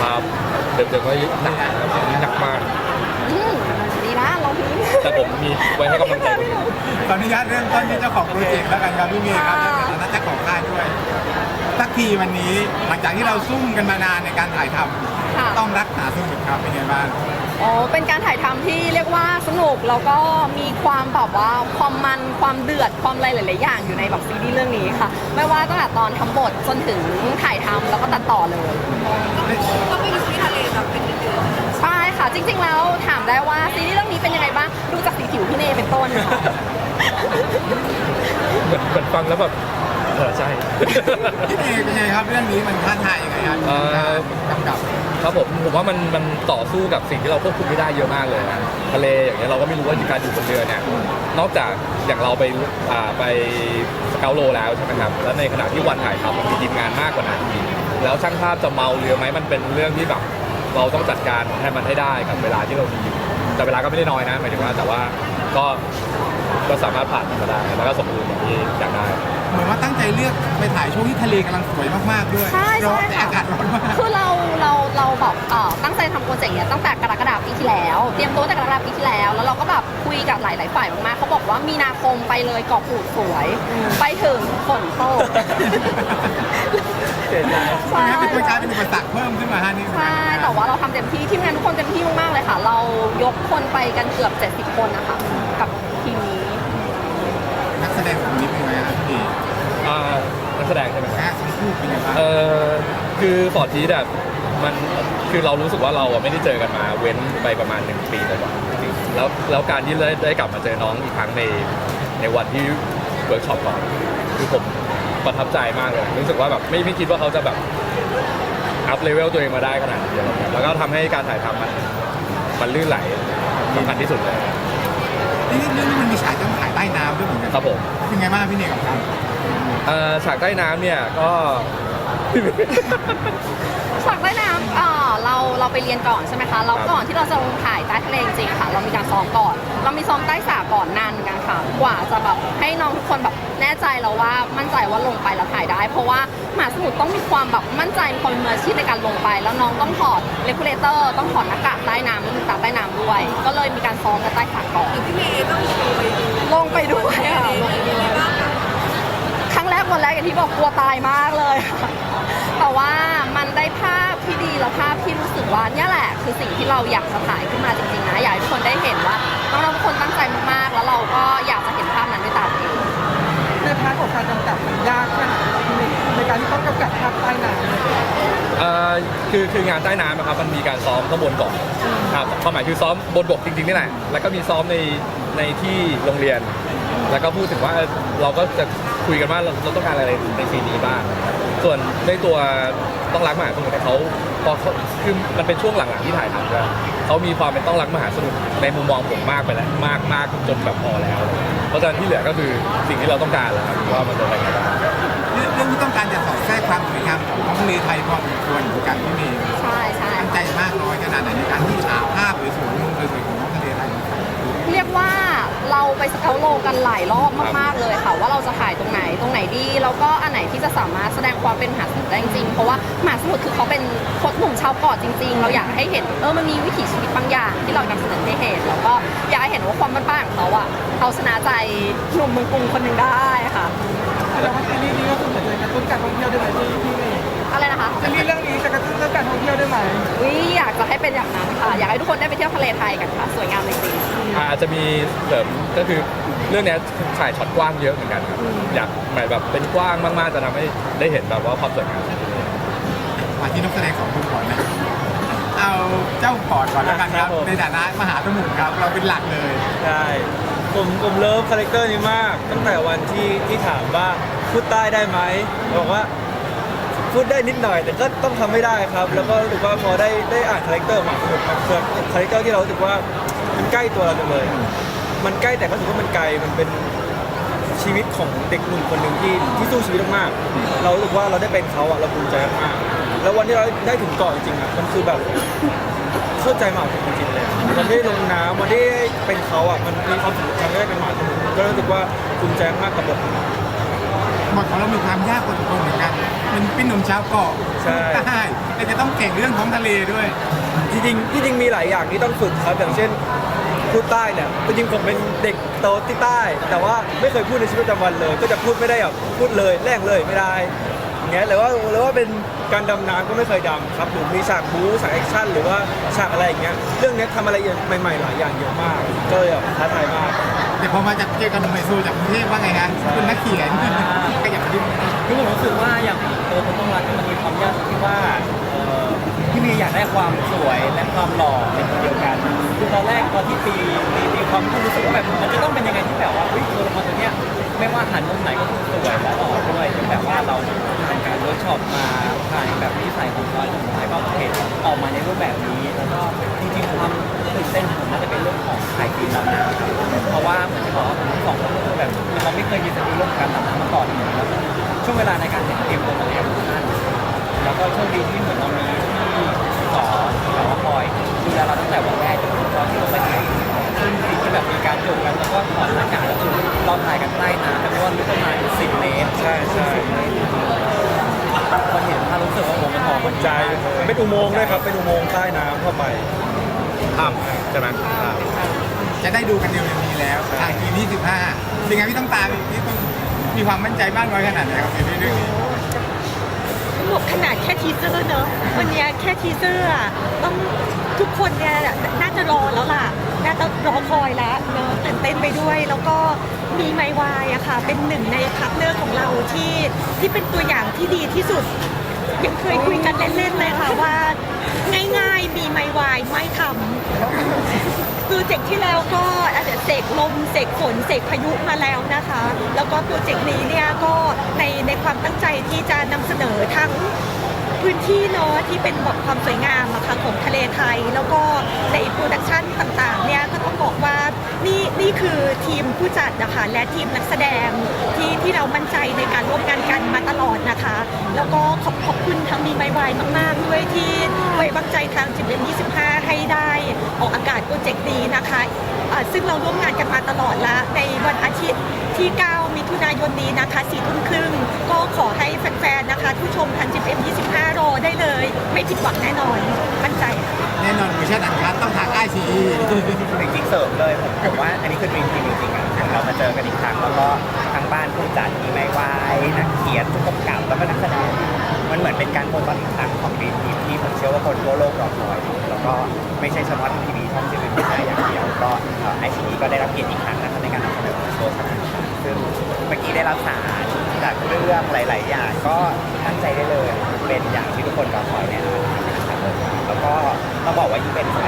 ครับเดิมๆก็หนักนะครับหนักมาก อืมดีนะลองพิมพ์แต่ผมมีไว้ให้กำลังใจคนอื่น ขออนุญาตเริ่มต้นที่เจ้าของโปรเจกต์แล้วกันครับพี่เมย์ครับในฐานะเจ้าของค่ายด้วยสักทีวันนี้หลังจากที่เราซุ่มกันมานานในการถ่ายทค่ะำต้องรักษาสมุดครับเป็นไงบ้างโอ้เป็นการถ่ายทำที่เรียกว่าสนุกแล้วก็มีความแบบว่าความมันความเดือดความอะไรหลายๆอย่างอยู่ในแบบซีรีส์เรื่องนี้ค่ะ ไม่ว่าตั้งแต่ตอนทำบทจนถึงถ่ายทำแล้วก็ตัดต่อเลย ก็ไปอยู่ที่ทะเลแบบเป็นเดือนใช่ค่ะ จริง ๆ แล้วถามได้ว่าซีรีส์เรื่องนี้เป็นยังไงบ้างดูจากสีผิวพี่เนยเป็นต้นค่ะ เหมือนเหมือนฟังแล้วแบบเออใช่ พี่เมย์เป็นไงครับเรื่องนี้มันท้าทายยังไงครับเอ่อกำกับ ครับผมผมว่ามันมันต่อสู้กับสิ่งที่เราควบคุมไม่ได้เยอะมากเลยนะทะเลอย่างเงี้ยเราก็ไม่รู้ว่าการอยู่บนเรือเนี่ยนอกจากอย่างเราไปอ่าไปสเกลโลแล้วใช่ไหมครับแล้วในขณะที่วันถ่ายทำมันมีทีมงานมากกว่านั้นอีก แล้วช่างภาพจะเมาเรือไหมมันเป็นเรื่องที่แบบเราต้องจัดการให้มันให้ได้กับเวลาที่เรามีอยู่แต่เวลาก็ไม่ได้น้อยนะหมายถึงว่าแต่ว่าก็ก็สามารถผ่านมันมาได้แล้วก็สมบูรณ์อย่างที่อยากได้ เหมือนว่าตั้งใจเลือกไปถ่ายช่วงที่ทะเลกำลังสวยมากๆด้วยใช่ร้อนใช่แต่อากาศร้อนมาก คือเราเราเราแบบเอ่อตั้ง ใจทำโปรเจกต์เนี้ยตั้งแต่กรกฎาคมปีที่แล้ว เตรียมตัวตั้งแต่กรกฎาคมปีที่แล้ว แล้วเราก็แบบคุยกับหลาย ๆ ฝ่ายมากๆเขาบอกว่ามีนาคมไปเลยเกาะกูดสวย ไปถึงฝนตกเพราะงั้นเป็นตัวกลายเป็นอุปสรรคเพิ่มขึ้นมาฮะนี่ใช่ แต่ว่าเราทำเต็มที่ทีมงานทุกคนเต็มที่มากๆเลยค่ะ เรายกคนไปกันเกือบ 70 คนนะคะ กับทีมนี้ นักแสดงของนี้เป็นไงครับพี่อ่านักแสดงใช่ไหมครับแค่ทั้งคู่เป็นไงบ้าง เออคือฟอร์ดทีแบบ มันคือเรารู้สึกว่าเราอะไม่ได้เจอกันมาเว้นไปประมาณหนึ่งปีกว่าๆจริงๆแล้วแล้วการที่ได้ได้กลับมาเจอน้องอีกครั้งในในวันที่เวิร์กช็อปก่อนคือผมประทับใจมากเลย รู้สึกว่าแบบไม่ไม่คิดว่าเขาจะแบบอัพเลเวลตัวเองมาได้ขนาดนี้อะไรเงี้ยแล้วก็ทำให้การถ่ายทำมันมันลื่นไหลสำคัญที่สุดเลยนี่เรื่องนี้มันมีฉากต้องถ่ายใต้น้ำด้วยเหมือนกันครับผม เป็นไงบ้างพี่เนยกับครับ เอ่อฉากใต้น้ำเนี่ยก็ ฉากใต้น้ำเอ่อเราเราไปเรียนก่อนใช่ไหมคะเราก่อนที่เราจะลงถ่ายใต้ทะเลจริงๆค่ะ เรามีการซ้อมก่อน เรามีซ้อมใต้สระก่อนนานเหมือนกันค่ะ กว่าจะแบบให้น้องทุกคนแบบแน่ใจแล้วว่ามั่นใจว่าลงไปแล้วถ่ายได้ เพราะว่าหมหาสมุทรต้องมีความแบบมั่นใจมีความเป็นมืออาชีพในการลงไป แล้วน้องต้องถอดเลกูเลเตอร์ต้องถอดหน้ากากใต้น้ำมีตาใต้น้ำด้วย ก็เลยมีการซ้อมกันใต้สระก่อนพี่เมย์ต้องโชว์ไปดูลงไปด้วยค่ะลงไปด้วย บ้างอะครั้งแรกวันแรกอย่างที่บอกกลัวตายมากเลยค่ะแต่ว่ามันได้ภาพที่ดีแล้วภาพที่รู้สึกว่าเนี่ยแหละ คือสิ่งที่เราอยากจะถ่ายขึ้นมาจริงๆนะอยากให้ทุกคนได้เห็นว่าน้องๆทุกคนตั้งใจมากๆ แล้วเราก็อยากจะเห็นภาพนั้นด้วยตาตัวเองในพาร์ทของการกำกับมันยากแค่ไหนครับพี่เมย์ในการที่ต้องกำกับภาพใต้น้ำเนี่ยเอ่อคือคืองานใต้น้ำนะครับมันมีการซ้อมข้างบนก่อนครับความหมายคือซ้อมบนบกจริงๆนี่แหละแล้วก็มีซ้อมในในที่โรงเรียน แล้วก็พูดถึงว่าเออเราก็จะ คุยกันว่าเราเราต้องการอะไรในซีนนี้บ้างส่วนในตัวต้องรักมหาสมุทรเนี่ยเขาพอเขาคือมันเป็นช่วงหลังๆที่ถ่ายทำก็เขามีความเป็นต้องรักมหาสมุทรในมุมมองผมมากไปแล้วมากมากจนแบบพอแล้ว เพราะฉะนั้นที่เหลือก็คือสิ่งที่เราต้องการแล้วครับว่ามันจะเป็นยังไงบ้าง เรื่องเรื่องที่ต้องการจะสอดแทรกความสวยงามของท้องทะเลไทยพอสมควรเหมือนกันพี่เมย์ใช่ใช่ ตั้งใจมากน้อยขนาดไหนในการที่หาภาพสวยๆมุมสวยๆ ไปสเกลโลกันหลายรอบมากๆเลยค่ะ ว่าเราจะถ่ายตรงไหนตรงไหนดี แล้วก็อันไหนที่จะสามารถแสดงความเป็นมหาสมุทรได้จริงๆเพราะว่ามหาสมุทรคือเขาเป็นคนหนุ่มชาวเกาะจริง ๆ เราอยากให้เห็นเออมันมีวิถีชีวิตบางอย่าง ที่เรานำเสนอให้เห็นแล้วก็อยากให้เห็นว่าความบ้านๆของเขาอะเอาชนะใจหนุ่มเมืองกรุงคนหนึ่งได้ค่ะแสดงว่าซีรีส์นี้ก็คือเหมือนจะกระตุ้นการท่องเที่ยวได้ไหมพี่พี่เมย์อะไรนะคะซีรีส์เรื่องนี้จะกระตุ้นเรื่องการท่องเที่ยวได้ไหมวิอยากจะ ให้เป็นอย่างนั้นค่ะ อยากให้ทุกคนได้ไปเที่ยวทะเลไทยกันค่ะ สวยงามจริงๆอาจจะมีเสริมก็คือเรื่องเนี้ยถ่ายช็อตกว้างเยอะเหมือนกันครับอยากหมายแบบเป็นกว้างมากๆจะทำให้ได้เห็นแบบว่าความสวยงามมาที่นักแสดงสองคนก่อนนะ เอาเจ้าพอร์ตก่อนแล้วกันครับครับผม ในฐานะมหาสมุทรครับเราเป็นหลักเลยใช่ผมผมเลิฟคาแรคเตอร์นี้มาก ตั้งแต่วันที่ที่ถามว่าพูดใต้ได้ไหมบอกว่า พูดได้นิดหน่อย แต่ก็ต้องทำไม่ได้ครับ แล้วก็รู้สึกว่าพอได้ได้อ่านคาแรคเตอร์หมาสมุทรมันคือคาแรคเตอร์ที่เราสึกว่ามันใกล้ตัวเราจังเลย มันใกล้แต่ก็รู้สึกว่ามันไกลมันเป็นชีวิตของเด็กหนุ่มคนหนึ่งที่ที่สู้ชีวิตมากๆเรารู้สึกว่าเราได้เป็นเขาอะเราภูมิใจมากแล้ววันที่เราได้ถึงเกาะจริงๆอะมันคือแบบเข้าใจหมาผมจริงๆเลยมันได้ลงน้ำมันได้เป็นเขาอะมันมีความสุขทำให้ได้เป็นหมาสมุทรก็รู้สึกว่าภูมิใจมากกับบท บทของเรามีความยากพอสมควรเหมือนกันมันเป็นหนุ่มชาวเกาะใช่ ใช่แต่จะต้องเก่งเรื่องท้องทะเลด้วย จริงๆที่จริงมีหลายอย่างที่ต้องฝึกครับอย่างเช่นพูดใต้เนี่ยจริงๆผมเป็นเด็กโตที่ใต้ แต่ว่าไม่เคยพูดในชีวิตประจำวันเลย ก็จะพูดไม่ได้แบบพูดเลยแรงเลยไม่ได้อย่างเงี้ยหรือว่าหรือว่าเป็นการดำน้ำก็ไม่เคยดำครับหรือมีฉากบู๊ฉากแอคชั่นหรือว่าฉากอะไรอย่างเงี้ยเรื่องเนี้ยทำอะไรใหม่ๆหลายอย่างเยอะมาก ก็เลยแบบท้าทายมาก แต่พอมาจากเจอกันหนุ่มไฮโซจากกรุงเทพว่าไงฮะคุณนักเขียน ได้ความสวยและความหล่อเป็นคนเดียวกันคือตอนแรกตอนที่ตีตีตีความก็รู้สึกว่าแบบมันจะต้องเป็นยังไงที่แบบว่าเฮ้ยตัวละครตัวเนี้ยไม่ว่าหันมุมไหนก็คือสวยและหล่อด้วยจนแบบว่าเราผ่านการเวิร์กช็อปมาผ่านแบบนิสัยของเขาสุดท้ายก็โอเคออกมาในรูปแบบนี้แล้วก็จริงๆความตื่นเต้นของผมน่าจะเป็นเรื่องของถ่ายฟิล์มดำน้ำเพราะว่าเหมือนที่บอกว่าผมสองคนก็คือแบบเราไม่เคยมีสกิลเรื่องการดำน้ำมาก่อนเลยแล้วช่วงเวลาในการเตรียมตัวมาเนี่ยสั้นแล้วก็โชคดีที่ โมงค์ด้วยครับเป็นอุโมงค์ใต้น้ำเข้าไปทำใช่ไหมอ่าจะได้ดูกันเร็วๆนี้แล้วทางทีนี้15เป็นไงพี่ต้องตามพี่ต้องมีความมั่นใจมากน้อยขนาดไหนกับในเรื่องนี้บอกขนาดแค่ทีเซอร์เนอะวันเนี้ยแค่ทีเซอร์อะต้องทุกคนเนี่ยน่าจะรอแล้วล่ะ น่าจะรอคอยแล้วเนอะตื่นเต้นไปด้วย แล้วก็มีไมวายอะค่ะ เป็นหนึ่งในพาร์ทเนอร์ของเราที่ที่เป็นตัวอย่างที่ดีที่สุด ยังเคยคุยกันเล่นๆเลยค่ะว่า ง่ายๆมีไมวายไม่ทำโปรเจกต์ที่แล้วก็อาจจะเสกลมเสกฝนเสกพายุมาแล้วนะคะ แล้วก็โปรเจกต์นี้เนี่ยก็ในในความตั้งใจที่จะนำเสนอทั้งพื้นที่เนาะที่เป็นแบบความสวยงามอะค่ะของทะเลไทย แล้วก็ในโปรดักชันต่างๆเนี่ยก็ต้องบอกว่า นี่นี่คือทีมผู้จัดนะคะและทีมนักแสดงที่ที่เรามั่นใจในการร่วมงานกันมาตลอดนะคะ แล้วก็ขอบขอบคุณทางมีไมวายมาก ๆ ด้วยที่ไว้วางใจทางจิบเอ็ม25 ให้ได้ออกอากาศโปรเจกต์นี้นะคะซึ่งเราร่วมงานกันมาตลอดละในวันอาทิตย์ที่ 9 มิถุนายนนี้นะคะ4ทุ่มครึ่งก็ขอให้แฟนๆนะคะผู้ชมทางจิบเอ็ม25 รอได้เลย ไม่ผิดหวังแน่นอนมั่นใจค่ะ น่นอนเวอร์ชันอันคัดต้องทางไอซีจริงๆเสริมเลยผมผมว่าอันนี้คือจริงจริงจริงๆอะเรามาเจอกันอีกครั้งแล้วก็ทางบ้านผู้จัดมีไม้วายนักเขียนผู้กำกับแล้วก็นักแสดงมันเหมือนเป็นการโปรโมทอีกครั้งของดีทีมที่ผมเชื่อว่าคนทั่วโลกรอคอยแล้วก็ไม่ใช่เฉพาะทางทีวีช่องจีนเป็นได้อย่างเดียวก็ไอซีก็ได้รับเกียรติอีกครั้งนะครับในการนำเสนอโฆษณาซึ่งเมื่อกี้ได้รับสารจากเรื่องหลาย ๆ อย่างก็ตั้งใจได้เลย เป็นอย่างที่ทุกคนรอคอยแน่นอนนะครับแล้วก็ต้องบอก ว่ายิ่เป็นสถาน